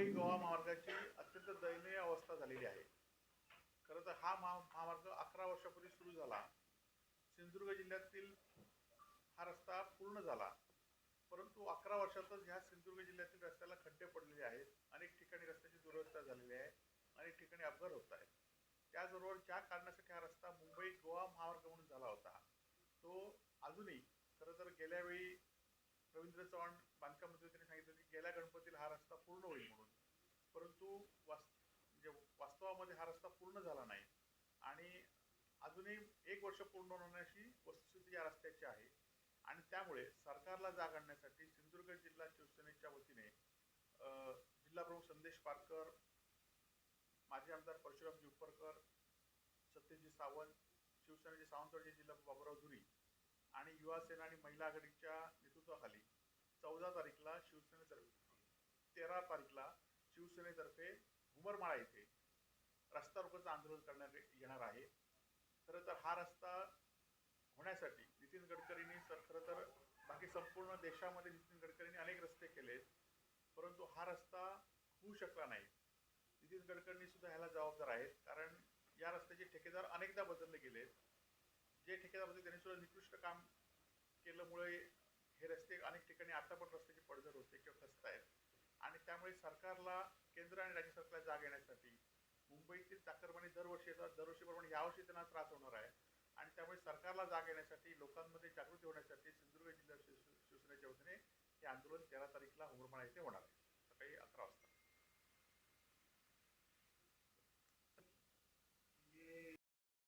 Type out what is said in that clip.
मुंबई गोवा महामार्गाची अत्यंत दयनीय अवस्था झालेली आहे. खरं तर हा महा महामार्ग अकरा वर्षापूर्वी सुरू झाला. सिंधुदुर्ग जिल्ह्यातील हा रस्ता पूर्ण झाला. परंतु अकरा वर्षातच ह्या सिंधुदुर्ग जिल्ह्यातील रस्त्याला खड्डे पडलेले आहेत. अनेक ठिकाणी रस्त्याची दुरवस्था झालेली आहे. अनेक ठिकाणी अपघात होत आहेत. त्याचबरोबर ज्या कारणासाठी हा रस्ता मुंबई गोवा महामार्ग म्हणून झाला होता तो अजूनही खरं तर गेल्यावेळी रवींद्र चव्हाण बांधकाम मंत्री त्यांनी सांगितलं की गेल्या गणपतीला हा रस्ता पूर्ण होईल म्हणून. परंतु वास म्हणजे वास्तवामध्ये हा रस्ता पूर्ण झाला नाही. आणि अजूनही एक वर्ष पूर्ण होण्याची वस्तुस्थिती या रस्त्याची आहे. आणि त्यामुळे सरकारला जाग आणण्यासाठी सिंधुदुर्ग जिल्हा शिवसेनेच्या वतीने जिल्हाप्रमुख जिल्हा संदेश पारकर माजी आमदार परशुराम जुपरकर सत्यजी सावंत शिवसेनेचे सावंतवाडीचे जिल्हा बाबुराव धुरी आणि युवासेना आणि महिला आघाडीच्या चौदा तारीखला शिवसेनेतर्फे तेरा तारीखला शिवसेनेतर्फे घुमरमाळा येथे रस्ता रोकोचं आंदोलन करण्यात येणार आहे. खरं तर हा रस्ता होण्यासाठी नितीन गडकरींनी सर खरं तर बाकी संपूर्ण देशामध्ये नितीन गडकरींनी अनेक रस्ते केलेत परंतु हा रस्ता होऊ शकला नाही. नितीन गडकरींनी सुद्धा ह्याला जबाबदार आहेत कारण या रस्त्याचे ठेकेदार अनेकदा बदलले गेलेत. जे ठेकेदार होते त्यांनी सुद्धा निकृष्ट काम केल्यामुळे हे रस्ते अनेक ठिकाणी आता पण रस्त्याची पडझड होते किंवा खचत आहेत आणि त्यामुळे सरकारला केंद्र आणि राज्य सरकारला जाग येण्यासाठी मुंबईतील चाकरमानी दरवर्षी येतात. दरवर्षीप्रमाणे यावर्षी त्यांना त्रास होणार आहे. आणि त्यामुळे सरकारला जाग येण्यासाठी लोकांमध्ये जागृती होण्यासाठी सिंधुदुर्ग जिल्हा शिव- शिवसेनेच्या वतीने हे आंदोलन तेरा तारीखला उमरमाळा येथे होणार आहे.